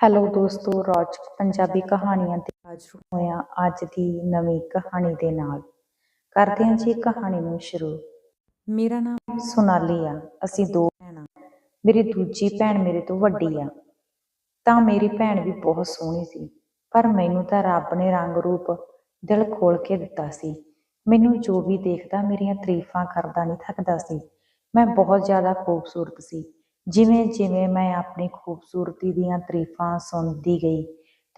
Hello ਦੋਸਤੋ, ਰੌਜ ਪੰਜਾਬੀ ਕਹਾਣੀਆਂ ਤੇ ਹਾਜ਼ਰ ਹੋਇਆ ਅੱਜ ਦੀ ਨਵੀਂ ਕਹਾਣੀ ਦੇ ਨਾਲ। ਕਰਦੇ ਹਾਂ ਜੀ ਕਹਾਣੀ ਨੂੰ ਸ਼ੁਰੂ। ਮੇਰਾ ਨਾਮ ਸੋਨਾਲੀ ਆ, ਅਸੀਂ ਦੋ ਭੈਣਾਂ ਮੇਰੀ ਦੂਜੀ ਭੈਣ ਮੇਰੇ ਤੋਂ ਵੱਡੀ ਆ। ਤਾਂ ਮੇਰੀ ਭੈਣ ਵੀ ਬਹੁਤ ਸੋਹਣੀ ਸੀ, ਪਰ ਮੈਨੂੰ ਤਾਂ ਰੱਬ ਨੇ ਰੰਗ ਰੂਪ ਦਿਲ ਖੋਲ ਕੇ ਦਿੱਤਾ ਸੀ। ਮੈਨੂੰ ਜੋ ਵੀ ਦੇਖਦਾ, ਮੇਰੀਆਂ ਤਾਰੀਫਾਂ ਕਰਦਾ ਨਹੀਂ ਥੱਕਦਾ ਸੀ। ਮੈਂ ਬਹੁਤ ਜ਼ਿਆਦਾ ਖੂਬਸੂਰਤ ਸੀ। ਜਿਵੇਂ ਜਿਵੇਂ ਮੈਂ ਆਪਣੀ ਖੂਬਸੂਰਤੀ ਦੀਆਂ ਤਾਰੀਫਾਂ ਸੁਣਦੀ ਗਈ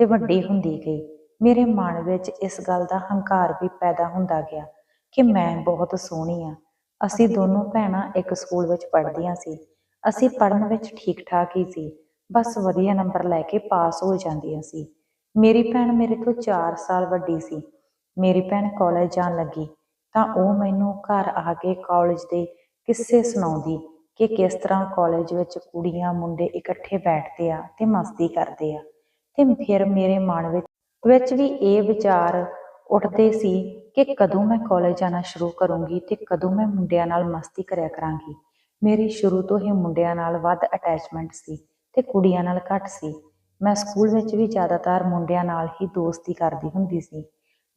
ਤੇ ਵੱਡੀ ਹੁੰਦੀ ਗਈ ਮੇਰੇ ਮਨ ਵਿੱਚ ਇਸ ਗੱਲ ਦਾ ਹੰਕਾਰ ਵੀ ਪੈਦਾ ਹੁੰਦਾ ਗਿਆ ਕਿ ਮੈਂ ਬਹੁਤ ਸੋਹਣੀ ਆ। ਅਸੀਂ ਦੋਨੋਂ ਭੈਣਾਂ ਇੱਕ ਸਕੂਲ ਵਿੱਚ ਪੜ੍ਹਦੀਆਂ ਸੀ। ਅਸੀਂ ਪੜ੍ਹਨ ਵਿੱਚ ਠੀਕ ਠਾਕ ਹੀ ਸੀ। ਬਸ ਵਧੀਆ ਨੰਬਰ ਲੈ ਕੇ ਪਾਸ ਹੋ ਜਾਂਦੀਆਂ ਸੀ। ਮੇਰੀ ਭੈਣ ਮੇਰੇ ਤੋਂ 4 ਸਾਲ ਵੱਡੀ ਸੀ। ਮੇਰੀ ਭੈਣ ਕਾਲਜ ਜਾਣ ਲੱਗੀ ਤਾਂ ਉਹ ਮੈਨੂੰ ਘਰ ਆ ਕੇ ਕਾਲਜ ਦੇ ਕਿੱਸੇ ਸੁਣਾਉਂਦੀ ਕਿ ਕਿਸ ਤਰ੍ਹਾਂ ਕਾਲਜ ਵਿੱਚ ਕੁੜੀਆਂ, ਮੁੰਡੇ ਇਕੱਠੇ ਬੈਠਦੇ ਆ ਤੇ ਮਸਤੀ ਕਰਦੇ ਆ। ਤੇ ਫਿਰ ਮੇਰੇ ਮਨ ਵਿੱਚ ਵਿੱਚ ਵੀ ਇਹ ਵਿਚਾਰ ਉੱਠਦੇ ਸੀ ਕਿ ਕਦੋਂ ਮੈਂ ਕਾਲਜ ਜਾਣਾ ਸ਼ੁਰੂ ਕਰੂੰਗੀ ਤੇ ਕਦੋਂ ਮੈਂ ਮੁੰਡਿਆਂ ਨਾਲ ਮਸਤੀ ਕਰਿਆ ਕਰਾਂਗੀ। ਮੇਰੀ ਸ਼ੁਰੂ ਤੋਂ ਹੀ ਮੁੰਡਿਆਂ ਨਾਲ ਵੱਧ ਅਟੈਚਮੈਂਟ ਸੀ ਤੇ ਕੁੜੀਆਂ ਨਾਲ ਘੱਟ ਸੀ। ਮੈਂ ਸਕੂਲ ਵਿੱਚ ਵੀ ਜ਼ਿਆਦਾਤਰ ਮੁੰਡਿਆਂ ਨਾਲ ਹੀ ਦੋਸਤੀ ਕਰਦੀ ਹੁੰਦੀ ਸੀ।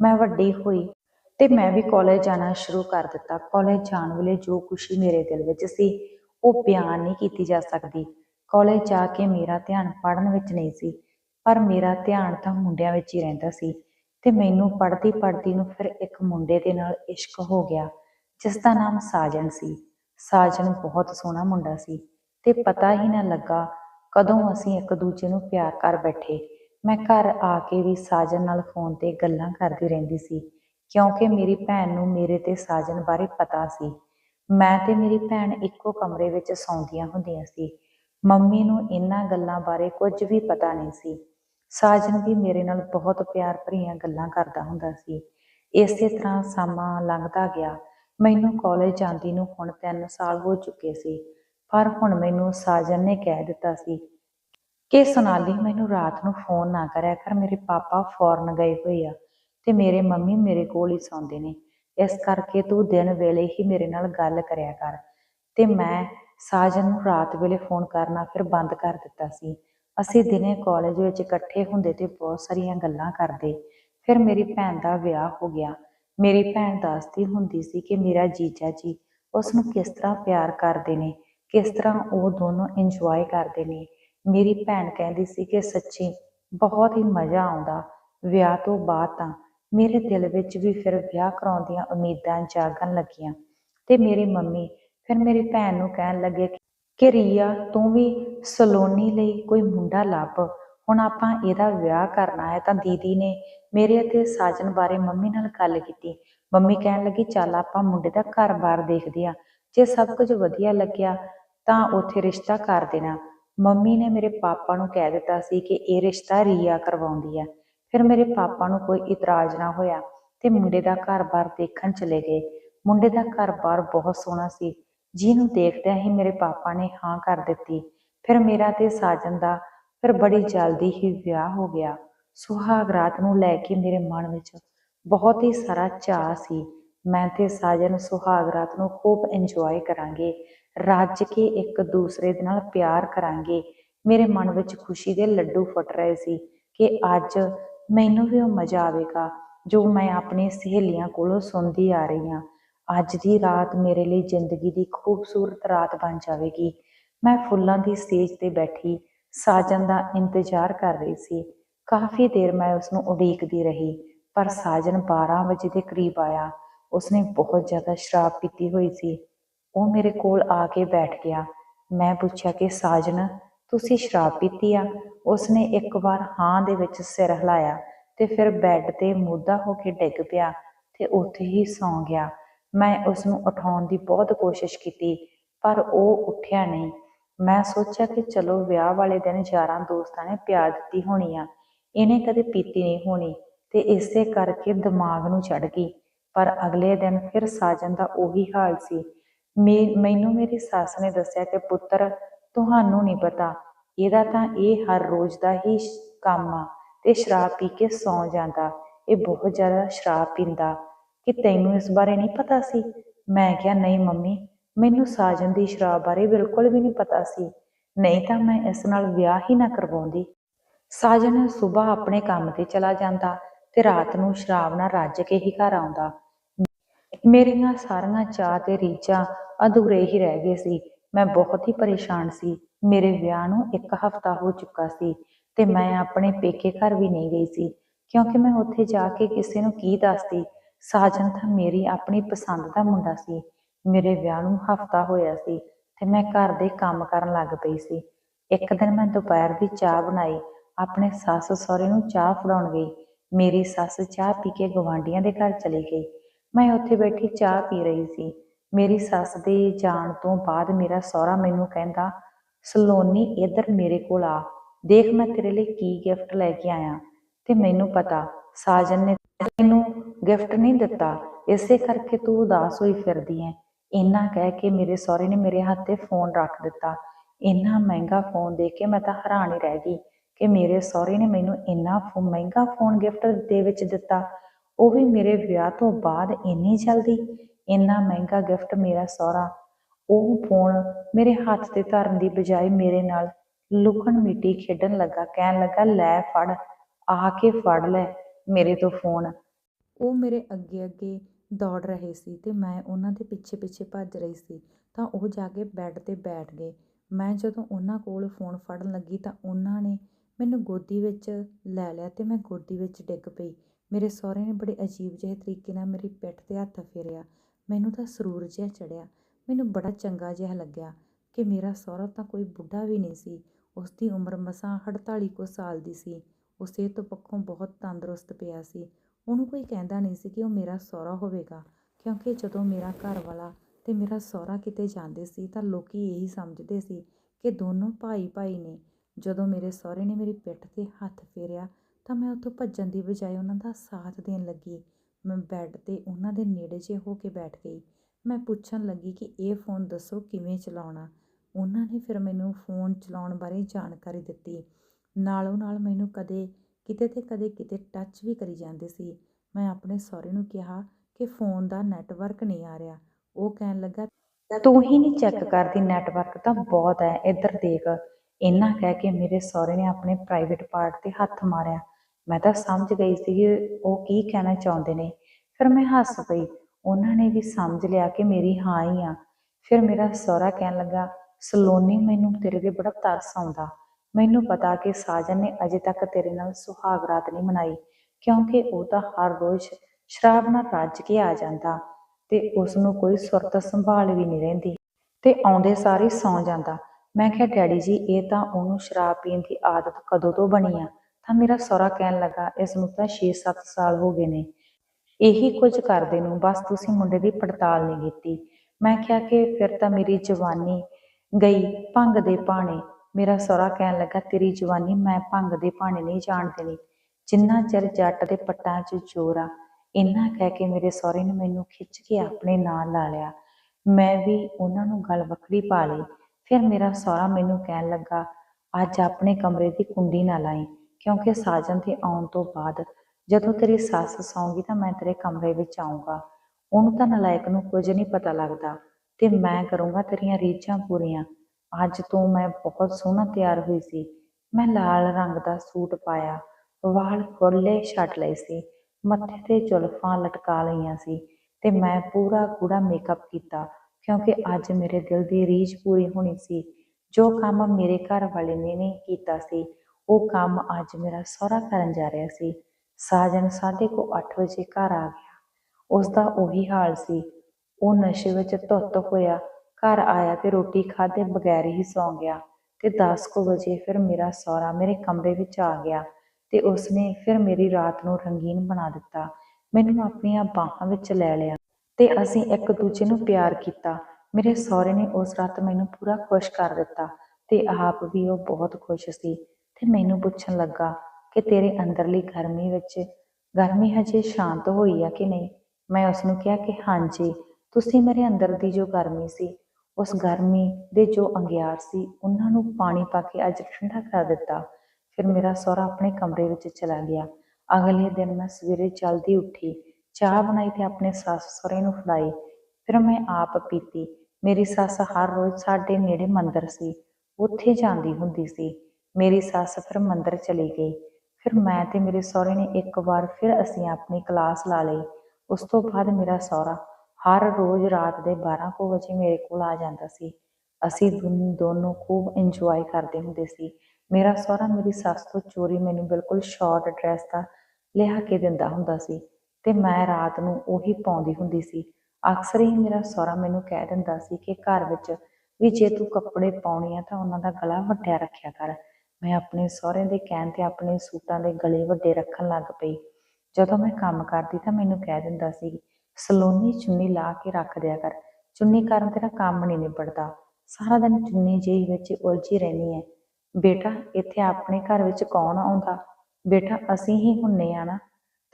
ਮੈਂ ਵੱਡੀ ਹੋਈ ਤੇ ਮੈਂ ਵੀ ਕਾਲਜ ਜਾਣਾ ਸ਼ੁਰੂ ਕਰ ਦਿੱਤਾ। ਕਾਲਜ ਜਾਣ ਵੇਲੇ ਜੋ ਖੁਸ਼ੀ ਮੇਰੇ ਦਿਲ ਵਿੱਚ ਸੀ ਉਹ ਬਿਆਨ ਨਹੀਂ ਕੀਤੀ ਜਾ ਸਕਦੀ। ਕਾਲਜ ਜਾ ਕੇ ਮੇਰਾ ਧਿਆਨ ਪੜ੍ਹਨ ਵਿੱਚ ਨਹੀਂ ਸੀ, ਪਰ ਮੇਰਾ ਧਿਆਨ ਤਾਂ ਮੁੰਡਿਆਂ ਵਿੱਚ ਹੀ ਰਹਿੰਦਾ ਸੀ ਤੇ ਮੈਨੂੰ ਪੜ੍ਹਦੀ ਪੜ੍ਹਦੀ ਨੂੰ ਫਿਰ ਇੱਕ ਮੁੰਡੇ ਦੇ ਨਾਲ ਇਸ਼ਕ ਹੋ ਗਿਆ, ਜਿਸ ਦਾ ਨਾਮ ਸਾਜਨ ਸੀ। ਸਾਜਨ ਬਹੁਤ ਸੋਹਣਾ ਮੁੰਡਾ ਸੀ ਤੇ ਪਤਾ ਹੀ ਨਾ ਲੱਗਾ ਕਦੋਂ ਅਸੀਂ ਇੱਕ ਦੂਜੇ ਨੂੰ ਪਿਆਰ ਕਰ ਬੈਠੇ। ਮੈਂ ਘਰ ਆ ਕੇ ਵੀ ਸਾਜਨ ਨਾਲ ਫੋਨ ਤੇ ਗੱਲਾਂ ਕਰਦੀ ਰਹਿੰਦੀ ਸੀ, ਕਿਉਂਕਿ ਮੇਰੀ ਭੈਣ ਨੂੰ ਮੇਰੇ ਤੇ ਸਾਜਨ ਬਾਰੇ ਪਤਾ ਸੀ। ਮੈਂ ਤੇ ਮੇਰੀ ਭੈਣ ਇੱਕੋ ਕਮਰੇ ਵਿੱਚ ਸੌਂਦੀਆਂ ਹੁੰਦੀਆਂ ਸੀ। ਮੰਮੀ ਨੂੰ ਇਹਨਾਂ ਗੱਲਾਂ ਬਾਰੇ ਕੁਝ ਵੀ ਪਤਾ ਨਹੀਂ ਸੀ। ਸਾਜਨ ਵੀ ਮੇਰੇ ਨਾਲ ਬਹੁਤ ਪਿਆਰ ਭਰੀਆਂ ਗੱਲਾਂ ਕਰਦਾ ਹੁੰਦਾ ਸੀ। ਇਸੇ ਤਰ੍ਹਾਂ ਸਮਾਂ ਲੰਘਦਾ ਗਿਆ। ਮੈਨੂੰ ਕਾਲਜ ਜਾਂਦੀ ਨੂੰ ਹੁਣ 3 ਸਾਲ ਹੋ ਚੁੱਕੇ ਸੀ, ਪਰ ਹੁਣ ਮੈਨੂੰ ਸਾਜਨ ਨੇ ਕਹਿ ਦਿੱਤਾ ਸੀ ਕਿ ਸੋਨਾਲੀ ਮੈਨੂੰ ਰਾਤ ਨੂੰ ਫੋਨ ਨਾ ਕਰਿਆ ਕਰ, ਮੇਰੇ ਪਾਪਾ ਫੌਰਨ ਗਏ ਹੋਏ ਆ ਤੇ ਮੇਰੇ ਮੰਮੀ ਮੇਰੇ ਕੋਲ ਹੀ ਸੌਂਦੇ ਨੇ। ਇਸ ਕਰਕੇ ਤੂੰ ਦਿਨ ਵੇਲੇ ਹੀ ਮੇਰੇ ਨਾਲ ਗੱਲ ਕਰਿਆ ਕਰ। ਤੇ ਮੈਂ ਸਾਜਨ ਨੂੰ ਰਾਤ ਵੇਲੇ ਫੋਨ ਕਰਨਾ ਫਿਰ ਬੰਦ ਕਰ ਦਿੱਤਾ ਸੀ। ਅਸੀਂ ਦਿਨੇ ਕਾਲਜ ਵਿੱਚ ਇਕੱਠੇ ਹੁੰਦੇ ਤੇ ਬਹੁਤ ਸਾਰੀਆਂ ਗੱਲਾਂ ਕਰਦੇ। ਫਿਰ ਮੇਰੀ ਭੈਣ ਦਾ ਵਿਆਹ ਹੋ ਗਿਆ। ਮੇਰੀ ਭੈਣ ਦੱਸਦੀ ਹੁੰਦੀ ਸੀ ਕਿ ਮੇਰਾ ਜੀਜਾ ਜੀ ਉਸ ਨੂੰ ਕਿਸ ਤਰ੍ਹਾਂ ਪਿਆਰ ਕਰਦੇ ਨੇ, ਕਿਸ ਤਰ੍ਹਾਂ ਉਹ ਦੋਨੋਂ ਇੰਜੋਏ ਕਰਦੇ ਨੇ। ਮੇਰੀ ਭੈਣ ਕਹਿੰਦੀ ਸੀ ਕਿ ਸੱਚੀ ਬਹੁਤ ਹੀ ਮਜ਼ਾ ਆਉਂਦਾ। ਵਿਆਹ ਤੋਂ ਬਾਅਦ ਤਾਂ ਮੇਰੇ ਦਿਲ ਵਿੱਚ ਵੀ ਫਿਰ ਵਿਆਹ ਕਰਾਉਣ ਦੀਆਂ ਉਮੀਦਾਂ ਜਾਗਣ ਲੱਗੀਆਂ ਤੇ ਮੇਰੀ ਮੰਮੀ ਫਿਰ ਮੇਰੀ ਭੈਣ ਨੂੰ ਕਹਿਣ ਲੱਗੇ ਕਿ ਰੀਆ, ਤੂੰ ਵੀ ਸਲੋਨੀ ਲਈ ਕੋਈ ਮੁੰਡਾ ਲੱਭ। ਹੁਣ ਆਪਾਂ ਇਹਦਾ ਵਿਆਹ ਕਰਨਾ ਹੈ ਤਾਂ ਦੀਦੀ ਨੇ ਮੇਰੇ ਅਤੇ ਸਾਜਨ ਬਾਰੇ ਮੰਮੀ ਨਾਲ ਗੱਲ ਕੀਤੀ। ਮੰਮੀ ਕਹਿਣ ਲੱਗੀ, ਚੱਲ ਆਪਾਂ ਮੁੰਡੇ ਦਾ ਘਰ-ਬਾਰ ਦੇਖਦੇ ਆ ਜੇ ਸਭ ਕੁਝ ਵਧੀਆ ਲੱਗਿਆ ਤਾਂ ਉੱਥੇ ਰਿਸ਼ਤਾ ਕਰ ਦੇਣਾ। ਮੰਮੀ ਨੇ ਮੇਰੇ ਪਾਪਾ ਨੂੰ ਕਹਿ ਦਿੱਤਾ ਸੀ ਕਿ ਇਹ ਰਿਸ਼ਤਾ ਰੀਆ ਕਰਵਾਉਂਦੀ ਹੈ। ਫਿਰ ਮੇਰੇ ਪਾਪਾ ਨੂੰ ਕੋਈ ਇਤਰਾਜ਼ ਨਾ ਹੋਇਆ ਤੇ ਮੁੰਡੇ ਦਾ ਘਰ-ਬਾਰ ਦੇਖਣ ਚਲੇ ਗਏ। ਮੁੰਡੇ ਦਾ ਘਰ-ਬਾਰ ਬਹੁਤ ਸੋਹਣਾ ਸੀ। ਜਿਹਨੂੰ ਦੇਖਦਿਆਂ ਹੀ ਮੇਰੇ ਪਾਪਾ ਨੇ ਹਾਂ ਕਰ ਦਿੱਤੀ। ਫਿਰ ਮੇਰਾ ਤੇ ਸਾਜਨ ਦਾ ਫਿਰ ਬੜੀ ਜਲਦੀ ਹੀ ਵਿਆਹ ਹੋ ਗਿਆ। ਸੁਹਾਗ ਰਾਤ ਨੂੰ ਲੈ ਕੇ ਮੇਰੇ ਮਨ ਵਿੱਚ ਬਹੁਤ ਹੀ ਸਾਰਾ ਚਾਅ ਸੀ। ਮੈਂ ਤੇ ਸਾਜਨ ਸੁਹਾਗ ਰਾਤ ਨੂੰ ਖੂਬ ਇੰਜੋਏ ਕਰਾਂਗੇ। ਰੱਜ ਕੇ ਇੱਕ ਦੂਸਰੇ ਦੇ ਨਾਲ ਪਿਆਰ ਕਰਾਂਗੇ। ਮੇਰੇ ਮਨ ਵਿੱਚ ਖੁਸ਼ੀ ਦੇ ਲੱਡੂ ਫੁੱਟ ਰਹੇ ਸੀ ਕਿ ਅੱਜ ਮੈਨੂੰ ਵੀ ਉਹ ਮਜ਼ਾ ਆਵੇਗਾ, ਜੋ ਮੈਂ ਆਪਣੀ ਸਹੇਲੀਆਂ ਕੋਲੋਂ ਸੁਣਦੀ ਆ ਰਹੀ ਹਾਂ। ਅੱਜ ਦੀ ਰਾਤ ਮੇਰੇ ਲਈ ਜ਼ਿੰਦਗੀ ਦੀ ਖੂਬਸੂਰਤ ਰਾਤ ਬਣ ਜਾਵੇਗੀ। ਮੈਂ ਫੁੱਲਾਂ ਦੀ ਸਟੇਜ ਤੇ ਬੈਠੀ ਸਾਜਨ ਦਾ ਇੰਤਜ਼ਾਰ ਕਰ ਰਹੀ ਸੀ। ਕਾਫੀ ਦੇਰ ਮੈਂ ਉਸ ਨੂੰ ਉਡੀਕਦੀ ਰਹੀ, ਪਰ ਸਾਜਨ 12 ਵਜੇ ਦੇ ਕਰੀਬ ਆਇਆ। ਉਸਨੇ ਬਹੁਤ ਜ਼ਿਆਦਾ ਸ਼ਰਾਬ ਪੀਤੀ ਹੋਈ ਸੀ। ਉਹ ਮੇਰੇ ਕੋਲ ਆ ਕੇ ਬੈਠ ਗਿਆ। ਮੈਂ ਪੁੱਛਿਆ ਕਿ ਸਾਜਨ ਤੁਸੀਂ ਸ਼ਰਾਬ ਪੀਤੀ ਆ? ਉਸਨੇ ਇੱਕ ਵਾਰ ਹਾਂ ਦੇ ਵਿੱਚ ਸਿਰ ਹਿਲਾਇਆ ਤੇ ਫਿਰ ਬੈੱਡ ਤੇ ਮੁੱਦਾ ਹੋ ਕੇ ਡਿੱਗ ਪਿਆ ਤੇ ਉੱਥੇ ਹੀ ਸੌਂ ਗਿਆ। ਮੈਂ ਉਸ ਨੂੰ ਉਠਾਉਣ ਦੀ ਬਹੁਤ ਕੋਸ਼ਿਸ਼ ਕੀਤੀ, ਪਰ ਉਹ ਉੱਠਿਆ ਨਹੀਂ। ਮੈਂ ਸੋਚਿਆ ਕਿ ਚਲੋ ਵਿਆਹ ਵਾਲੇ ਦਿਨ ਯਾਰਾਂ ਦੋਸਤਾਂ ਨੇ ਪਿਆ ਦਿੱਤੀ ਹੋਣੀ ਆ। ਇਹਨੇ ਕਦੇ ਪੀਤੀ ਨਹੀਂ ਹੋਣੀ ਤੇ ਇਸੇ ਕਰਕੇ ਦਿਮਾਗ ਨੂੰ ਚੜ ਗਈ। ਪਰ ਅਗਲੇ ਦਿਨ ਫਿਰ ਸਾਜਨ ਦਾ ਉਹੀ ਹਾਲ ਸੀ। ਮੇ- ਮੈਨੂੰ ਮੇਰੀ ਸੱਸ ਨੇ ਦੱਸਿਆ ਕਿ ਪੁੱਤਰ ਤੁਹਾਨੂੰ ਨਹੀਂ ਪਤਾ। ਇਹਦਾ ਤਾਂ ਇਹ ਹਰ ਰੋਜ਼ ਦਾ ਹੀ ਕੰਮ ਆ ਤੇ ਸ਼ਰਾਬ ਪੀ ਕੇ ਸੌਂ ਜਾਂਦਾ। ਇਹ ਬਹੁਤ ਜ਼ਿਆਦਾ ਸ਼ਰਾਬ ਪੀਂਦਾ। ਕਿ ਤੈਨੂੰ ਇਸ ਬਾਰੇ ਨਹੀਂ ਪਤਾ ਸੀ? ਮੈਂ ਕਿਹਾ, ਨਹੀਂ ਮੰਮੀ, ਮੈਨੂੰ ਸਾਜਨ ਦੀ ਸ਼ਰਾਬ ਬਾਰੇ ਬਿਲਕੁਲ ਵੀ ਨਹੀਂ ਪਤਾ ਸੀ। ਨਹੀਂ ਤਾਂ ਮੈਂ ਇਸ ਨਾਲ ਵਿਆਹ ਹੀ ਨਾ ਕਰਵਾਉਂਦੀ। ਸਾਜਨ ਸਵੇਰ ਆਪਣੇ ਕੰਮ ਤੇ ਚਲਾ ਜਾਂਦਾ ਤੇ ਰਾਤ ਨੂੰ ਸ਼ਰਾਬ ਨਾਲ ਰੱਜ ਕੇ ਹੀ ਘਰ ਆਉਂਦਾ। ਮੇਰੀਆਂ ਸਾਰੀਆਂ ਚਾਅ ਤੇ ਰੀਝਾਂ ਅਧੂਰੇ ਹੀ ਰਹਿ ਗਏ ਸੀ। ਮੈਂ ਬਹੁਤ ਹੀ ਪਰੇਸ਼ਾਨ ਸੀ। ਮੇਰੇ ਵਿਆਹ ਨੂੰ ਇੱਕ ਹਫ਼ਤਾ ਹੋ ਚੁੱਕਾ ਸੀ ਤੇ ਮੈਂ ਆਪਣੇ ਪੇਕੇ ਘਰ ਵੀ ਨਹੀਂ ਗਈ ਸੀ, ਕਿਉਂਕਿ ਮੈਂ ਉੱਥੇ ਜਾ ਕੇ ਕਿਸੇ ਨੂੰ ਕੀ ਦੱਸਦੀ? ਸਾਜਨ ਤਾਂ ਮੇਰੀ ਆਪਣੀ ਪਸੰਦ ਦਾ ਮੁੰਡਾ ਸੀ। ਮੇਰੇ ਵਿਆਹ ਨੂੰ ਹਫ਼ਤਾ ਹੋਇਆ ਸੀ ਤੇ ਮੈਂ ਘਰ ਦੇ ਕੰਮ ਕਰਨ ਲੱਗ ਪਈ ਸੀ। ਇੱਕ ਦਿਨ ਮੈਂ ਦੁਪਹਿਰ ਦੀ ਚਾਹ ਬਣਾਈ, ਆਪਣੇ ਸੱਸ ਸਹੁਰੇ ਨੂੰ ਚਾਹ ਫੜਾਉਣ ਗਈ। ਮੇਰੀ ਸੱਸ ਚਾਹ ਪੀ ਕੇ ਗਵਾਂਢੀਆਂ ਦੇ ਘਰ ਚਲੀ ਗਈ। ਮੈਂ ਉੱਥੇ ਬੈਠੀ ਚਾਹ ਪੀ ਰਹੀ ਸੀ। ਮੇਰੀ ਸੱਸ ਦੇ ਜਾਣ ਤੋਂ ਬਾਅਦ ਮੇਰਾ ਸਹੁਰਾ ਮੈਨੂੰ ਕਹਿੰਦਾ, ਸਲੋਨੀ, ਇੱਧਰ ਮੇਰੇ ਕੋਲ ਆ। ਦੇਖ ਮੈਂ ਤੇਰੇ ਲਈ ਕੀ ਗਿਫਟ ਲੈ ਕੇ ਆਇਆ। ਤੇ ਮੈਨੂੰ ਪਤਾ, ਸਾਜਨ ਨੇ ਤੈਨੂੰ ਗਿਫਟ ਨਹੀਂ ਦਿੱਤਾ। ਇਸੇ ਕਰਕੇ ਤੂੰ ਉਦਾਸ ਹੋਈ ਫਿਰਦੀ ਐ ਇੰਨਾ ਕਹਿ ਕੇ ਮੇਰੇ ਸਹੁਰੇ ਨੇ ਮੇਰੇ ਹੱਥ ਤੇ ਫੋਨ ਰੱਖ ਦਿੱਤਾ। ਇੰਨਾ ਮਹਿੰਗਾ ਫੋਨ ਦੇ ਕੇ ਮੈਂ ਤਾਂ ਹੈਰਾਨ ਹੀ ਰਹਿ ਗਈ ਕਿ ਮੇਰੇ ਸਹੁਰੇ ਨੇ ਮੈਨੂੰ ਇੰਨਾ ਮਹਿੰਗਾ ਫੋਨ ਗਿਫਟ ਦੇ ਵਿੱਚ ਦਿੱਤਾ। ਉਹ ਵੀ ਮੇਰੇ ਵਿਆਹ ਤੋਂ ਬਾਅਦ ਇੰਨੀ ਜਲਦੀ। ਇੰਨਾ ਮਹਿੰਗਾ ਗਿਫਟ ਮੇਰਾ ਸਹੁਰਾ, ਉਹ ਫੋਨ ਮੇਰੇ ਹੱਥ ਤੇ ਧਰਨ ਦੀ ਬਜਾਏ ਮੇਰੇ ਨਾਲ ਲੁਕਣ ਮਿੱਟੀ ਖੇਡਣ ਲੱਗਾ, ਕਹਿਣ ਲੱਗਾ, ਲੈ ਫੜ, ਆ ਕੇ ਫੜ ਲੈ ਮੇਰੇ ਤੋਂ ਫੋਨ। ਉਹ ਮੇਰੇ ਅੱਗੇ ਅੱਗੇ ਦੌੜ ਰਹੇ ਸੀ ਤੇ ਮੈਂ ਉਹਨਾਂ ਦੇ ਪਿੱਛੇ ਪਿੱਛੇ ਭੱਜ ਰਹੀ ਸੀ। ਤਾਂ ਉਹ ਜਾ ਕੇ ਬੈੱਡ ਤੇ ਬੈਠ ਗਏ। ਮੈਂ ਜਦੋਂ ਉਹਨਾਂ ਕੋਲ ਫੋਨ ਫੜਨ ਲੱਗੀ ਤਾਂ ਉਹਨਾਂ ਨੇ ਮੈਨੂੰ ਗੋਦੀ ਵਿੱਚ ਲੈ ਲਿਆ ਤੇ ਮੈਂ ਗੋਦੀ ਵਿੱਚ ਡਿੱਗ ਪਈ। ਮੇਰੇ ਸਹੁਰੇ ਨੇ ਬੜੇ ਅਜੀਬ ਜਿਹੇ ਤਰੀਕੇ ਨਾਲ ਮੇਰੀ ਪਿੱਠ ਤੇ ਹੱਥ ਫੇਰਿਆ। ਮੈਨੂੰ ਤਾਂ ਸਰੂਰ ਜਿਹਾ ਚੜਿਆ। ਮੈਨੂੰ ਬੜਾ ਚੰਗਾ ਜਿਹਾ ਲੱਗਿਆ ਕਿ ਮੇਰਾ ਸਹੁਰਾ ਤਾਂ ਕੋਈ ਬੁੱਢਾ ਵੀ ਨਹੀਂ ਸੀ। ਉਸ ਦੀ ਉਮਰ ਮਸਾਂ 48 ਕੁ ਸਾਲ ਦੀ ਸੀ। ਉਹ ਸਿਹਤ ਪੱਖੋਂ ਬਹੁਤ ਤੰਦਰੁਸਤ ਪਿਆ ਸੀ। ਉਹਨੂੰ ਕੋਈ ਕਹਿੰਦਾ ਨਹੀਂ ਸੀ ਕਿ ਉਹ ਮੇਰਾ ਸਹੁਰਾ ਹੋਵੇਗਾ। ਕਿਉਂਕਿ ਜਦੋਂ ਮੇਰਾ ਘਰ ਵਾਲਾ ਤੇ ਮੇਰਾ ਸਹੁਰਾ ਕਿਤੇ ਜਾਂਦੇ ਸੀ ਤਾਂ ਲੋਕੀ ਇਹੀ ਸਮਝਦੇ ਸੀ ਕਿ ਦੋਨੋਂ ਭਾਈ ਭਾਈ ਨੇ। ਜਦੋਂ ਮੇਰੇ ਸਹੁਰੇ ਨੇ ਮੇਰੀ ਪਿੱਠ ਤੇ ਹੱਥ ਫੇਰਿਆ ਤਾਂ ਮੈਂ ਉੱਥੋਂ ਭੱਜਣ ਦੀ ਬਜਾਏ ਉਹਨਾਂ ਦਾ ਸਾਥ ਦੇਣ ਲੱਗੀ। ਮੈਂ ਬੈੱਡ ਤੇ ਉਹਨਾਂ ਦੇ ਨੇੜੇ ਜੇ ਹੋ ਕੇ ਬੈਠ ਗਈ। ਮੈਂ ਪੁੱਛਣ ਲੱਗੀ ਕਿ ਇਹ ਫੋਨ ਦੱਸੋ ਕਿਵੇਂ ਚਲਾਉਣਾ। ਉਹਨਾਂ ਨੇ ਫਿਰ ਮੈਨੂੰ ਫੋਨ ਚਲਾਉਣ ਬਾਰੇ ਜਾਣਕਾਰੀ ਦਿੱਤੀ। ਨਾਲੋਂ ਨਾਲ ਮੈਨੂੰ ਕਦੇ ਕਿਤੇ ਤੇ ਕਦੇ ਕਿਤੇ ਟੱਚ ਵੀ ਕਰੀ ਜਾਂਦੇ ਸੀ। ਮੈਂ ਆਪਣੇ ਸਹੁਰੇ ਨੂੰ ਕਿਹਾ ਕਿ ਫੋਨ ਦਾ ਨੈਟਵਰਕ ਨਹੀਂ ਆ ਰਿਹਾ। ਉਹ ਕਹਿਣ ਲੱਗਾ, ਤੂੰ ਹੀ ਨਹੀਂ ਚੈੱਕ ਕਰਦੀ ਨੈਟਵਰਕ ਤਾਂ ਬਹੁਤ ਹੈ। ਇੱਧਰ ਦੇਖ। ਇੰਨਾ ਕਹਿ ਕੇ ਮੇਰੇ ਸਹੁਰੇ ਨੇ ਆਪਣੇ ਪ੍ਰਾਈਵੇਟ ਪਾਰਟ ਤੇ ਹੱਥ ਮਾਰਿਆ। ਮੈਂ ਤਾਂ ਸਮਝ ਗਈ ਸੀ ਉਹ ਕੀ ਕਹਿਣਾ ਚਾਹੁੰਦੇ ਨੇ। ਫਿਰ ਮੈਂ ਹੱਸ ਪਈ। ਉਹਨਾਂ ਨੇ ਵੀ ਸਮਝ ਲਿਆ ਕਿ ਮੇਰੀ ਹਾਂ ਹੀ ਆ। ਫਿਰ ਮੇਰਾ ਸਹੁਰਾ ਕਹਿਣ ਲੱਗਾ, ਸਲੋਨੀ, ਮੈਨੂੰ ਤੇਰੇ ਤੇ ਬੜਾ ਤਰਸ ਆਉਂਦਾ। ਮੈਨੂੰ ਪਤਾ ਕਿ ਸਾਜਨ ਨੇ ਅਜੇ ਤੱਕ ਤੇਰੇ ਨਾਲ ਸੁਹਾਗ ਰਾਤ ਨਹੀਂ ਮਨਾਈ, ਕਿਉਂਕਿ ਉਹ ਤਾਂ ਹਰ ਰੋਜ਼ ਸ਼ਰਾਬ ਨਾਲ ਰੱਜ ਕੇ ਆ ਜਾਂਦਾ ਤੇ ਉਸ ਨੂੰ ਕੋਈ ਸੁਰਤ ਸੰਭਾਲ ਵੀ ਨਹੀਂ ਰਹਿੰਦੀ ਤੇ ਆਉਂਦੇ ਸਾਰ ਸੌਂ ਜਾਂਦਾ। ਮੈਂ ਕਿਹਾ, ਡੈਡੀ ਜੀ, ਇਹ ਤਾਂ ਉਹਨੂੰ ਸ਼ਰਾਬ ਪੀਣ ਦੀ ਆਦਤ ਕਦੋਂ ਤੋਂ ਬਣੀ ਆ? ਤਾਂ ਮੇਰਾ ਸਹੁਰਾ ਕਹਿਣ ਲੱਗਾ, ਇਸ ਨੂੰ ਤਾਂ 6-7 ਸਾਲ ਹੋ ਗਏ ਨੇ। ਇਹੀ ਕੁਝ ਕਰਦੇ ਨੂੰ, ਬਸ ਤੁਸੀਂ ਮੁੰਡੇ ਦੀ ਪੜਤਾਲ ਨਹੀਂ ਕੀਤੀ। ਮੈਂ ਕਿਹਾ ਕਿ ਫਿਰ ਤਾਂ ਮੇਰੀ ਜਵਾਨੀ ਗਈ ਭੰਗ ਦੇ ਭਾਣੇ। ਮੇਰਾ ਸਹੁਰਾ ਕਹਿਣ ਲੱਗਾ, ਤੇਰੀ ਜਵਾਨੀ ਮੈਂ ਭੰਗ ਦੇ ਭਾਣੇ ਨਹੀਂ ਜਾਣ ਦੇਣੀ। ਜਿੰਨਾ ਚਿਰ ਜੱਟ ਦੇ ਪੱਟਾਂ 'ਚ ਜ਼ੋਰ ਆ, ਇੰਨਾ ਕਹਿ ਕੇ ਮੇਰੇ ਸਹੁਰੇ ਨੇ ਮੈਨੂੰ ਖਿੱਚ ਕੇ ਆਪਣੇ ਨਾਲ ਲਾ ਲਿਆ। ਮੈਂ ਵੀ ਉਹਨਾਂ ਨੂੰ ਗੱਲ ਵੱਖਰੀ ਪਾ ਲਈ। ਫਿਰ ਮੇਰਾ ਸਹੁਰਾ ਮੈਨੂੰ ਕਹਿਣ ਲੱਗਾ, ਅੱਜ ਆਪਣੇ ਕਮਰੇ ਦੀ ਕੁੰਡੀ ਨਾ ਲਾਈ। ਕਿਉਂਕਿ ਸਾਜਨ ਦੇ ਆਉਣ ਤੋਂ ਬਾਅਦ ਜਦੋਂ ਤੇਰੀ ਸੱਸ ਸੌਂਗੀ ਤਾਂ ਮੈਂ ਤੇਰੇ ਕਮਰੇ ਵਿੱਚ ਆਉਂਗਾ ਉਹਨੂੰ ਤਾਂ ਨਲਾਇਕ ਨੂੰ ਕੁਝ ਨਹੀਂ ਪਤਾ ਲੱਗਦਾ ਤੇ ਮੈਂ ਕਰੂੰਗਾ ਤੇਰੀਆਂ ਰੀਝਾਂ ਪੂਰੀਆਂ। ਅੱਜ ਤੋਂ ਮੈਂ ਬਹੁਤ ਸੋਹਣਾ ਤਿਆਰ ਹੋਈ ਸੀ। ਮੈਂ ਲਾਲ ਰੰਗ ਦਾ ਸੂਟ ਪਾਇਆ ਵਾਲ ਖੁੱਲੇ ਛੱਡ ਲਏ ਸੀ ਮੱਥੇ ਤੇ ਜ਼ੁਲਫਾਂ ਲਟਕਾ ਲਈਆਂ ਸੀ ਤੇ ਮੈਂ ਪੂਰਾ ਗੂੜਾ ਮੇਕਅਪ ਕੀਤਾ ਕਿਉਂਕਿ ਅੱਜ ਮੇਰੇ ਦਿਲ ਦੀ ਰੀਝ ਪੂਰੀ ਹੋਣੀ ਸੀ। ਜੋ ਕੰਮ ਮੇਰੇ ਘਰ ਵਾਲੇ ਨੇ ਨਹੀਂ ਕੀਤਾ ਸੀ ਉਹ ਕੰਮ ਅੱਜ ਮੇਰਾ ਸਹੁਰਾ ਕਰਨ ਜਾ ਰਿਹਾ ਸੀ। ਸਾਜਨ ਸਾਢੇ ਕੁ ਅੱਠ ਵਜੇ ਘਰ ਆ ਗਿਆ। ਉਸ ਦਾ ਉਹੀ ਹਾਲ ਸੀ। ਉਹ ਨਸ਼ੇ ਵਿੱਚ ਧੁੱਤ ਹੋਇਆ, ਘਰ ਆਇਆ ਤੇ ਰੋਟੀ ਖਾਧੇ ਬਗੈਰ ਹੀ ਸੌਂ ਗਿਆ ਤੇ 10 ਕੁ ਵਜੇ ਫਿਰ ਮੇਰਾ ਸਹੁਰਾ ਮੇਰੇ ਕਮਰੇ ਵਿੱਚ ਆ ਗਿਆ ਤੇ ਉਸਨੇ ਫਿਰ ਮੇਰੀ ਰਾਤ ਨੂੰ ਰੰਗੀਨ ਬਣਾ ਦਿੱਤਾ। ਮੈਨੂੰ ਆਪਣੀਆਂ ਬਾਹਾਂ ਵਿੱਚ ਲੈ ਲਿਆ ਤੇ ਅਸੀਂ ਇੱਕ ਦੂਜੇ ਨੂੰ ਪਿਆਰ ਕੀਤਾ। ਮੇਰੇ ਸਹੁਰੇ ਨੇ ਉਸ ਰਾਤ ਮੈਨੂੰ ਪੂਰਾ ਖੁਸ਼ ਕਰ ਦਿੱਤਾ ਤੇ ਆਪ ਵੀ ਉਹ ਬਹੁਤ ਖੁਸ਼ ਸੀ। ਤੇ ਮੈਨੂੰ ਪੁੱਛਣ ਲੱਗਾ ਕਿ ਤੇਰੇ ਅੰਦਰਲੀ ਗਰਮੀ ਵਿੱਚ ਗਰਮੀ ਹਜੇ ਸ਼ਾਂਤ ਹੋਈ ਆ ਕਿ ਨਹੀਂ? ਮੈਂ ਉਸ ਨੂੰ ਕਿਹਾ ਕਿ ਹਾਂਜੀ, ਤੁਸੀਂ ਮੇਰੇ ਅੰਦਰ ਦੀ ਜੋ ਗਰਮੀ ਸੀ, ਉਸ ਗਰਮੀ ਦੇ ਜੋ ਅੰਗਿਆਰ ਸੀ, ਉਹਨਾਂ ਨੂੰ ਪਾਣੀ ਪਾ ਕੇ ਅੱਜ ਠੰਡਾ ਕਰ ਦਿੱਤਾ। ਫਿਰ ਮੇਰਾ ਸਹੁਰਾ ਆਪਣੇ ਕਮਰੇ ਵਿੱਚ ਚਲਾ ਗਿਆ। ਅਗਲੇ ਦਿਨ ਮੈਂ ਸਵੇਰੇ ਜਲਦੀ ਉੱਠੀ, ਚਾਹ ਬਣਾਈ ਤੇ ਆਪਣੇ ਸੱਸ ਸਹੁਰੇ ਨੂੰ ਫੜਾਈ। ਫਿਰ ਮੈਂ ਆਪ ਪੀਤੀ। ਮੇਰੀ ਸੱਸ ਹਰ ਰੋਜ਼ ਸਾਡੇ ਨੇੜੇ ਮੰਦਰ ਸੀ, ਉੱਥੇ ਜਾਂਦੀ ਹੁੰਦੀ ਸੀ। ਮੇਰੀ ਸੱਸ ਫਿਰ ਮੰਦਰ ਚਲੀ ਗਈ। ਫਿਰ ਮੈਂ ਤੇ ਮੇਰੇ ਸਹੁਰੇ ਨੇ ਇੱਕ ਵਾਰ ਫਿਰ ਅਸੀਂ ਆਪਣੀ ਕਲਾਸ ਲਾ ਲਈ। ਉਸ ਤੋਂ ਬਾਅਦ ਮੇਰਾ ਸਹੁਰਾ ਹਰ ਰੋਜ਼ ਰਾਤ ਦੇ 12 ਕੁ ਵਜੇ ਮੇਰੇ ਕੋਲ ਆ ਜਾਂਦਾ ਸੀ। ਅਸੀਂ ਦੋਨ- ਦੋਨੋਂ ਖੂਬ ਇੰਜੋਏ ਕਰਦੇ ਹੁੰਦੇ ਸੀ। ਮੇਰਾ ਸਹੁਰਾ ਮੇਰੀ ਸੱਸ ਤੋਂ ਚੋਰੀ ਮੈਨੂੰ ਬਿਲਕੁਲ ਸ਼ਾਰਟ ਡਰੈਸ ਦਾ ਲਿਆ ਕੇ ਦਿੰਦਾ ਹੁੰਦਾ ਸੀ ਤੇ ਮੈਂ ਰਾਤ ਨੂੰ ਉਹੀ ਪਾਉਂਦੀ ਹੁੰਦੀ ਸੀ। ਅਕਸਰ ਹੀ ਮੇਰਾ ਸਹੁਰਾ ਮੈਨੂੰ ਕਹਿ ਦਿੰਦਾ ਸੀ ਕਿ ਘਰ ਵਿੱਚ ਵੀ ਜੇ ਤੂੰ ਕੱਪੜੇ ਪਾਉਣੇ ਆ ਤਾਂ ਉਹਨਾਂ ਦਾ ਗਲਾ ਵੱਡਿਆ ਰੱਖਿਆ ਕਰ। ਮੈਂ ਆਪਣੇ ਸਹੁਰੇ ਦੇ ਕਹਿਣ ਤੇ ਆਪਣੇ ਸੂਟਾਂ ਦੇ ਗਲੇ ਵੱਡੇ ਰੱਖਣ ਲੱਗ ਪਈ। ਜਦੋਂ ਮੈਂ ਕੰਮ ਕਰਦੀ ਤਾਂ ਮੈਨੂੰ ਕਹਿ ਦਿੰਦਾ ਸੀ, ਸਲੋਨੀ, ਚੁੰਨੀ ਲਾ ਕੇ ਰੱਖ ਦਿਆ ਕਰ। ਚੁੰਨੀ ਕਾਰਨ ਤੇਰਾ ਕੰਮ ਨਹੀਂ ਨਿਬੜਦਾ। ਸਾਰਾ ਦਿਨ ਚੁੰਨੀ ਜਿਹੀ ਵਿੱਚ ਉਲਝੀ ਰਹਿੰਦੀ ਹੈ ਬੇਟਾ, ਇੱਥੇ ਆਪਣੇ ਘਰ ਵਿੱਚ ਕੌਣ ਆਉਂਦਾ? ਬੇਟਾ, ਅਸੀਂ ਹੀ ਹੁੰਨੇ ਆ ਨਾ?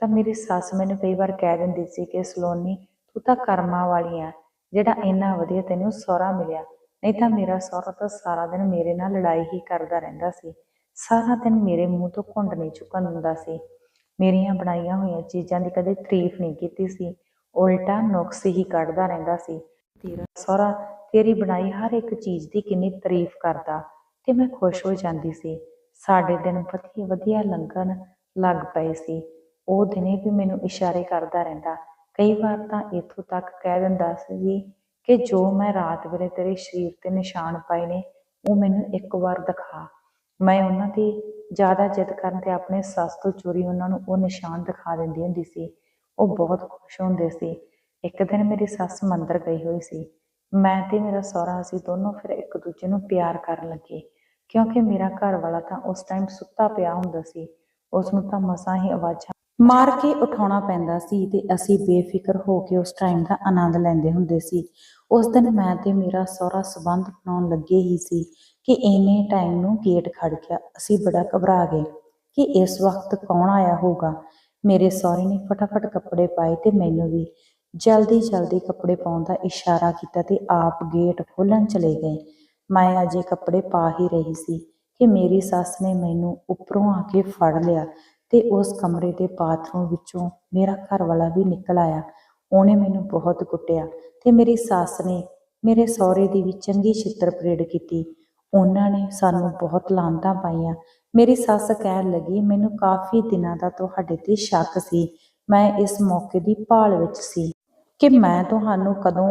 ਤਾਂ ਮੇਰੀ ਸੱਸ ਮੈਨੂੰ ਕਈ ਵਾਰ ਕਹਿ ਦਿੰਦੀ ਸੀ ਕਿ, ਸਲੋਨੀ, ਤੂੰ ਤਾਂ ਕਰਮਾਂ ਵਾਲੀ ਆ ਜਿਹੜਾ ਇੰਨਾ ਵਧੀਆ ਤੈਨੂੰ ਸਹੁਰਾ ਮਿਲਿਆ ਨਹੀਂ ਤਾਂ ਮੇਰਾ ਸਹੁਰਾ ਤਾਂ ਸਾਰਾ ਦਿਨ ਮੇਰੇ ਨਾਲ ਲੜਾਈ ਹੀ ਕਰਦਾ ਰਹਿੰਦਾ ਸੀ। ਸਾਰਾ ਦਿਨ ਮੇਰੇ ਮੂੰਹ ਤੋਂ ਘੁੰਡ ਨਹੀਂ ਚੁੱਕਣ ਦਿੰਦਾ ਸੀ। ਮੇਰੀਆਂ ਬਣਾਈਆਂ ਹੋਈਆਂ ਚੀਜ਼ਾਂ ਦੀ ਕਦੇ ਤਾਰੀਫ ਨਹੀਂ ਕੀਤੀ ਸੀ। ਉਲਟਾ ਨੁਕਸ ਹੀ ਕੱਢਦਾ ਰਹਿੰਦਾ ਸੀ। ਤੇਰਾ ਸਹੁਰਾ ਤੇਰੀ ਬਣਾਈ ਹਰ ਇੱਕ ਚੀਜ਼ ਦੀ ਕਿੰਨੀ ਤਾਰੀਫ ਕਰਦਾ ਤੇ ਮੈਂ ਖੁਸ਼ ਹੋ ਜਾਂਦੀ ਸੀ। ਸਾਡੇ ਦਿਨ ਵਧੀਆ ਵਧੀਆ ਲੰਘਣ ਲੱਗ ਪਏ ਸੀ। ਉਹ ਦਿਨੇ ਵੀ ਮੈਨੂੰ ਇਸ਼ਾਰੇ ਕਰਦਾ ਰਹਿੰਦਾ। ਕਈ ਵਾਰ ਤਾਂ ਇੱਥੋਂ ਤੱਕ ਕਹਿ ਦਿੰਦਾ ਸੀ ਜੀ ਕਿ ਜੋ ਮੈਂ ਰਾਤ ਵੇਲੇ ਤੇਰੇ ਸਰੀਰ ਤੇ ਨਿਸ਼ਾਨ ਪਾਏ ਨੇ ਉਹ ਮੈਨੂੰ ਇੱਕ ਵਾਰ ਦਿਖਾ। ਮੈਂ ਉਹਨਾਂ ਦੀ ਜ਼ਿਆਦਾ ਜਿੱਦ ਕਰਨ ਤੇ ਆਪਣੇ ਸੱਸ ਤੋਂ ਚੋਰੀ ਉਹਨਾਂ ਨੂੰ ਉਹ ਨਿਸ਼ਾਨ ਦਿਖਾ ਦਿੰਦੀ ਹੁੰਦੀ ਸੀ। ਉਹ ਬਹੁਤ ਖੁਸ਼ ਹੁੰਦੇ ਸੀ। ਇੱਕ ਦਿਨ ਮੇਰੀ ਸੱਸ ਮੰਦਰ ਗਈ ਹੋਈ ਸੀ। ਮੈਂ ਤੇ ਮੇਰਾ ਸਹੁਰਾ ਅਸੀਂ ਦੋਨੋਂ ਫਿਰ ਇੱਕ ਦੂਜੇ ਨੂੰ ਪਿਆਰ ਕਰਨ ਲੱਗੇ। ਕਿਉਂਕਿ ਮੇਰਾ ਘਰ ਵਾਲਾ ਤਾਂ ਉਸ ਟਾਈਮ ਸੁੱਤਾ ਪਿਆ ਹੁੰਦਾ ਸੀ। ਉਸ ਨੂੰ ਤਾਂ ਮਸਾਂ ਹੀ ਆਵਾਜ਼ਾਂ ਮਾਰ ਕੇ ਉਠਾਉਣਾ ਪੈਂਦਾ ਸੀ ਤੇ ਅਸੀਂ ਬੇਫਿਕਰ ਹੋ ਕੇ ਉਸ ਟਾਈਮ ਦਾ ਆਨੰਦ ਲੈਂਦੇ ਹੁੰਦੇ ਸੀ। ਉਸ ਦਿਨ ਮੈਂ ਤੇ ਮੇਰਾ ਸਹੁਰਾ ਸਬੰਧ ਬਣਾਉਣ ਲੱਗੇ ਹੀ ਸੀ ਕਿ ਇੰਨੇ ਟਾਈਮ ਨੂੰ ਗੇਟ ਖੜ ਗਿਆ। ਅਸੀਂ ਬੜਾ ਘਬਰਾ ਗਏ ਕਿ ਇਸ ਵਕਤ ਕੌਣ ਆਇਆ ਹੋਊਗਾ। ਮੇਰੇ ਸਹੁਰੇ ਨੇ ਫਟਾਫਟ ਕੱਪੜੇ ਪਾਏ ਤੇ ਮੈਨੂੰ ਵੀ ਜਲਦੀ ਜਲਦੀ ਕੱਪੜੇ ਪਾਉਣ ਦਾ ਇਸ਼ਾਰਾ ਕੀਤਾ ਤੇ ਆਪ ਗੇਟ ਖੋਲਣ ਚਲੇ ਗਏ। ਮੈਂ ਅਜੇ ਕੱਪੜੇ ਪਾ ਹੀ ਰਹੀ ਸੀ ਕਿ ਮੇਰੀ ਸੱਸ ਨੇ ਮੈਨੂੰ ਉੱਪਰੋਂ ਆ ਕੇ ਫੜ ਲਿਆ ਤੇ ਉਸ ਕਮਰੇ ਦੇ ਬਾਥਰੂਮ ਵਿੱਚੋਂ ਮੇਰਾ ਘਰ ਵਾਲਾ ਵੀ ਨਿਕਲ ਆਇਆ। ਉਹਨੇ ਮੈਨੂੰ ਬਹੁਤ ਕੁੱਟਿਆ ਤੇ ਮੇਰੀ ਸੱਸ ਨੇ ਮੇਰੇ ਸਹੁਰੇ ਦੀ ਵੀ ਚੰਗੀ ਛਿੱਤਰ ਪਰੇਡ ਕੀਤੀ। ਉਹਨਾਂ ਨੇ ਸਾਨੂੰ ਬਹੁਤ ਲਾਂਤਾਂ ਪਾਈਆਂ। ਮੇਰੀ ਸੱਸ ਕਹਿਣ ਲੱਗੀ, ਮੈਨੂੰ ਕਾਫੀ ਦਿਨਾਂ ਦਾ ਤੁਹਾਡੇ ਤੇ ਸ਼ੱਕ ਸੀ। ਮੈਂ ਇਸ ਮੌਕੇ ਦੀ ਭਾਲ ਵਿੱਚ ਸੀ ਕਿ ਮੈਂ ਤੁਹਾਨੂੰ ਕਦੋਂ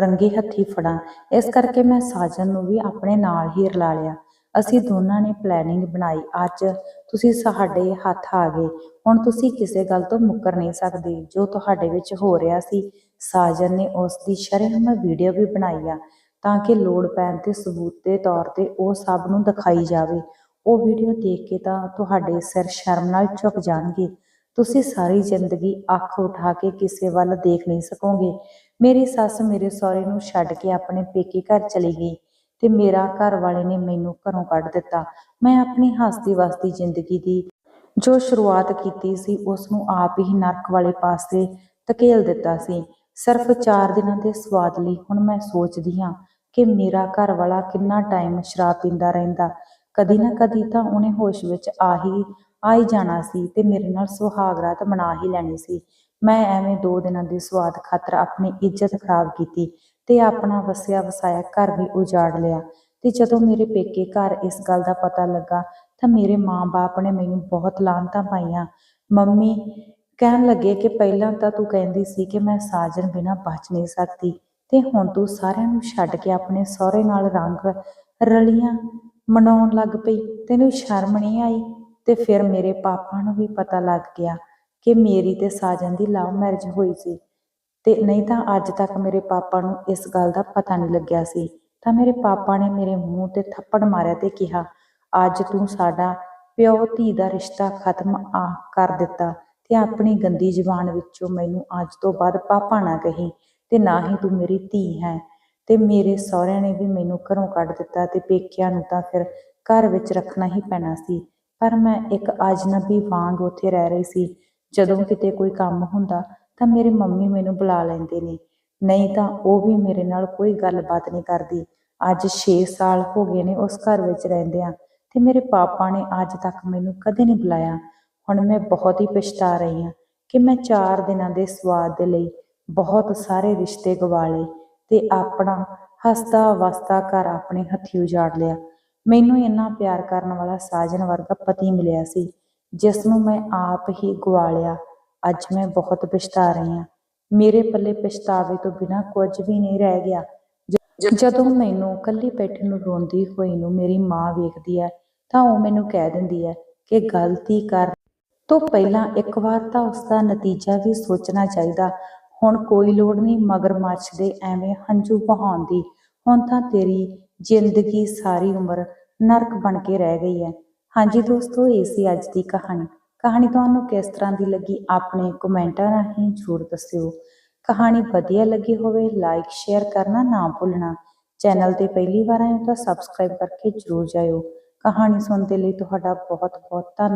ਰੰਗੇ ਹੱਥੀ ਫੜਾਂ। ਇਸ ਕਰਕੇ ਮੈਂ ਸਾਜਨ ਨੂੰ ਵੀ ਆਪਣੇ ਨਾਲ ਹੀ ਰਲਾ ਲਿਆ। ਅਸੀਂ ਦੋਨਾਂ ਨੇ ਪਲੈਨਿੰਗ ਬਣਾਈ। ਅੱਜ ਤੁਸੀਂ ਸਾਡੇ ਹੱਥ ਆ ਗਏ। ਹੁਣ ਤੁਸੀਂ ਕਿਸੇ ਗੱਲ ਤੋਂ ਮੁੱਕਰ ਨਹੀਂ ਸਕਦੇ। ਜੋ ਤੁਹਾਡੇ ਵਿੱਚ ਹੋ ਰਿਹਾ ਸੀ, ਸਾਜਨ ਨੇ ਉਸ ਦੀ ਸ਼ਰੇਆਮ ਵੀਡੀਓ ਵੀ ਬਣਾਈ ਆ, ਤਾਂ ਕਿ ਲੋੜ ਪੈਣ ਤੇ ਸਬੂਤ ਦੇ ਤੌਰ ਤੇ ਉਹ ਸਭ ਨੂੰ ਦਿਖਾਈ ਜਾਵੇ। ਉਹ ਵੀਡੀਓ ਦੇਖ ਕੇ ਤਾਂ ਤੁਹਾਡੇ ਸਿਰ ਸ਼ਰਮ ਨਾਲ ਝੁਕ ਜਾਣਗੇ। ਤੁਸੀਂ ਸਾਰੀ ਜ਼ਿੰਦਗੀ ਅੱਖ ਉਠਾ ਕੇ ਕਿਸੇ ਵੱਲ ਦੇਖ ਨਹੀਂ ਸਕੋਗੇ। ਮੇਰੀ ਸੱਸ ਮੇਰੇ ਸਹੁਰੇ ਨੂੰ ਛੱਡ ਕੇ ਆਪਣੇ ਪੇਕੇ ਘਰ ਚਲੀ ਗਈ। ਤੇ ਮੇਰਾ ਘਰ ਵਾਲੇ ਨੇ ਮੈਨੂੰ ਘਰੋਂ ਕੱਢ ਦਿੱਤਾ। ਮੈਂ ਆਪਣੀ ਹੱਸਦੀ ਵਸਦੀ ਜ਼ਿੰਦਗੀ ਦੀ ਜੋ ਸ਼ੁਰੂਆਤ ਕੀਤੀ ਸੀ ਉਸ ਨੂੰ ਆਪ ਹੀ ਨਰਕ ਵਾਲੇ ਪਾਸੇ ਧਕੇਲ ਦਿੱਤਾ ਸੀ। ਸਿਰਫ 4 ਦਿਨਾਂ ਦੇ ਸਵਾਦ ਲਈ ਹੁਣ ਮੈਂ ਸੋਚਦੀ ਹਾਂ ਕਿ ਮੇਰਾ ਘਰ ਵਾਲਾ ਕਿੰਨਾ ਟਾਈਮ ਸ਼ਰਾਬ ਪੀਂਦਾ ਰਹਿੰਦਾ। ਕਦੀ ਨਾ ਕਦੀ ਤਾਂ ਉਹਨੇ ਹੋਸ਼ ਵਿੱਚ ਆ ਹੀ ਆ ਹੀ ਜਾਣਾ ਸੀ ਤੇ ਮੇਰੇ ਨਾਲ ਸੁਹਾਗ ਰਾਤ ਮਨਾ ਹੀ ਲੈਣੀ ਸੀ। ਮੈਂ ਐਵੇਂ ਦੋ ਦਿਨਾਂ ਦੇ ਸਵਾਦ ਖਾਤਰ ਆਪਣੀ ਇੱਜ਼ਤ ਖਰਾਬ ਕੀਤੀ। ਤੇ ਆਪਣਾ ਵਸਿਆ ਵਸਾਇਆ ਘਰ ਵੀ ਉਜਾੜ ਲਿਆ। ਤੇ ਜਦੋਂ ਮੇਰੇ ਪੇਕੇ ਘਰ ਇਸ ਗੱਲ ਦਾ ਪਤਾ ਲੱਗਾ, ਤਾਂ ਮੇਰੇ ਮਾਂ-ਬਾਪ ਨੇ ਮੈਨੂੰ ਬਹੁਤ ਲਾਂਤਾਂ ਪਾਈਆਂ। ਮੰਮੀ ਕਹਿਣ ਲੱਗੇ ਕਿ ਪਹਿਲਾਂ ਤਾਂ ਤੂੰ ਕਹਿੰਦੀ ਸੀ ਕਿ ਮੈਂ ਸਾਜਨ ਬਿਨਾ ਬਚ ਨਹੀਂ ਸਕਦੀ, ਤੇ ਹੁਣ ਤੂੰ ਸਾਰਿਆਂ ਨੂੰ ਛੱਡ ਕੇ ਆਪਣੇ ਸਹੁਰੇ ਨਾਲ ਰੰਗ ਰਲੀਆਂ ਮਨਾਉਣ ਲੱਗ ਪਈ। ਤੈਨੂੰ ਸ਼ਰਮ ਨਹੀਂ ਆਈ? ਤੇ ਫਿਰ ਮੇਰੇ ਪਾਪਾ ਨੂੰ ਵੀ ਪਤਾ ਲੱਗ ਗਿਆ ਕਿ ਮੇਰੀ ਤੇ ਸਾਜਨ ਦੀ ਲਵ ਮੈਰਿਜ ਹੋਈ ਸੀ। ਤੇ ਨਹੀਂ ਤਾਂ ਅੱਜ ਤੱਕ ਮੇਰੇ ਪਾਪਾ ਨੂੰ ਇਸ ਗੱਲ ਦਾ ਪਤਾ ਨਹੀਂ ਲੱਗਿਆ ਸੀ। ਤਾਂ ਮੇਰੇ ਪਾਪਾ ਨੇ ਮੇਰੇ ਮੂੰਹ ਤੇ ਥੱਪੜ ਮਾਰਿਆ ਤੇ ਕਿਹਾ, ਅੱਜ ਤੂੰ ਸਾਡਾ ਪਿਓ ਧੀ ਦਾ ਰਿਸ਼ਤਾ ਖਤਮ ਆ ਕਰ ਦਿੱਤਾ ਤੇ ਆਪਣੀ ਗੰਦੀ ਜ਼ੁਬਾਨ ਵਿੱਚੋਂ ਮੈਨੂੰ ਅੱਜ ਤੋਂ ਬਾਅਦ ਪਾਪਾ ਨਾ ਕਹੀ ਤੇ ਨਾ ਹੀ ਤੂੰ ਮੇਰੀ ਧੀ ਹੈ। ਤੇ ਮੇਰੇ ਸਹੁਰਿਆਂ ਨੇ ਵੀ ਮੈਨੂੰ ਘਰੋਂ ਕੱਢ ਦਿੱਤਾ ਤੇ ਪੇਕਿਆਂ ਨੂੰ ਤਾਂ ਫਿਰ ਘਰ ਵਿੱਚ ਰੱਖਣਾ ਹੀ ਪੈਣਾ ਸੀ। ਪਰ ਮੈਂ ਇੱਕ ਅਜਨਬੀ ਵਾਂਗ ਉੱਥੇ ਰਹਿ ਰਹੀ ਸੀ। ਜਦੋਂ ਕਿਤੇ ਕੋਈ ਕੰਮ ਹੁੰਦਾ ਤਾਂ ਮੇਰੀ ਮੰਮੀ ਮੈਨੂੰ ਬੁਲਾ ਲੈਂਦੇ ਨੇ। ਨਹੀਂ ਤਾਂ ਉਹ ਵੀ ਮੇਰੇ ਨਾਲ ਕੋਈ ਗੱਲਬਾਤ ਨਹੀਂ ਕਰਦੀ। ਅੱਜ 6 ਸਾਲ ਹੋ ਗਏ ਨੇ ਉਸ ਘਰ ਵਿੱਚ ਰਹਿੰਦੇ ਆ ਤੇ ਮੇਰੇ ਪਾਪਾ ਨੇ ਅੱਜ ਤੱਕ ਮੈਨੂੰ ਕਦੇ ਨਹੀਂ ਬੁਲਾਇਆ। ਹੁਣ ਮੈਂ ਬਹੁਤ ਹੀ ਪਛਤਾ ਰਹੀ ਹਾਂ ਕਿ ਮੈਂ 4 ਦਿਨਾਂ ਦੇ ਸਵਾਦ ਦੇ ਲਈ ਬਹੁਤ ਸਾਰੇ ਰਿਸ਼ਤੇ ਗਵਾ ਲਏ ਤੇ ਆਪਣਾ ਹੱਸਦਾ ਵਸਦਾ ਘਰ ਆਪਣੇ ਹੱਥੀ ਉਜਾੜ ਲਿਆ। ਮੈਨੂੰ ਇੰਨਾ ਪਿਆਰ ਕਰਨ ਵਾਲਾ ਸਾਜਨ ਵਰਗਾ ਪਤੀ ਮਿਲਿਆ ਸੀ, ਜਿਸ ਨੂੰ ਮੈਂ ਆਪ ਹੀ ਗਵਾ ਲਿਆ ਅੱਜ ਮੈਂ ਬਹੁਤ ਪਛਤਾ ਰਹੀ ਹਾਂ। ਮੇਰੇ ਪੱਲੇ ਪਛਤਾਵੇ ਤੋਂ ਬਿਨਾ ਕੁਝ ਵੀ ਨਹੀਂ ਰਹਿ ਗਿਆ। ਜਦੋਂ ਮੈਨੂੰ ਕੱਲੀ ਬੈਠੀ ਨੂੰ ਰੋਂਦੀ ਹੋਈ ਨੂੰ ਮੇਰੀ ਮਾਂ ਵੇਖਦੀ ਹੈ, ਤਾਂ ਉਹ ਮੈਨੂੰ ਕਹਿ ਦਿੰਦੀ ਹੈ ਕਿ ਗਲਤੀ ਕਰ। ਤੋਂ ਪਹਿਲਾਂ ਇੱਕ ਵਾਰ ਤਾਂ ਉਸ ਦਾ ਨਤੀਜਾ ਵੀ ਸੋਚਣਾ ਚਾਹੀਦਾ। ਹੁਣ ਕੋਈ ਲੋੜ ਨਹੀਂ ਮਗਰਮੱਛ ਦੇ ਐਵੇਂ ਹੰਝੂ ਵਹਾਉਣ ਦੀ। ਹੁਣ ਤਾਂ ਤੇਰੀ ਜ਼ਿੰਦਗੀ ਸਾਰੀ ਉਮਰ ਨਰਕ ਬਣ ਕੇ ਰਹਿ ਗਈ ਹੈ। ਹਾਂਜੀ ਦੋਸਤੋ, ਇਹ ਸੀ ਅੱਜ ਦੀ ਕਹਾਣੀ। ਕਹਾਣੀ ਤੁਹਾਨੂੰ ਕਿਸ ਤਰ੍ਹਾਂ ਦੀ ਲੱਗੀ? ਆਪਣੇ ਕਮੈਂਟਾਂ ਰਾਹੀਂ ਜ਼ਰੂਰ ਦੱਸਿਓ। ਕਹਾਣੀ ਵਧੀਆ ਲੱਗੀ ਹੋਵੇ, ਲਾਈਕ, ਸ਼ੇਅਰ ਕਰਨਾ ਨਾ ਭੁੱਲਣਾ। ਚੈਨਲ ਤੇ ਪਹਿਲੀ ਵਾਰ ਆਏ ਹੋ ਤਾਂ ਸਬਸਕ੍ਰਾਈਬ ਕਰਕੇ ਜ਼ਰੂਰ ਜਾਇਓ। ਕਹਾਣੀ ਸੁਣਨ ਦੇ ਲਈ ਤੁਹਾਡਾ ਬਹੁਤ ਬਹੁਤ ਧੰਨਵਾਦ।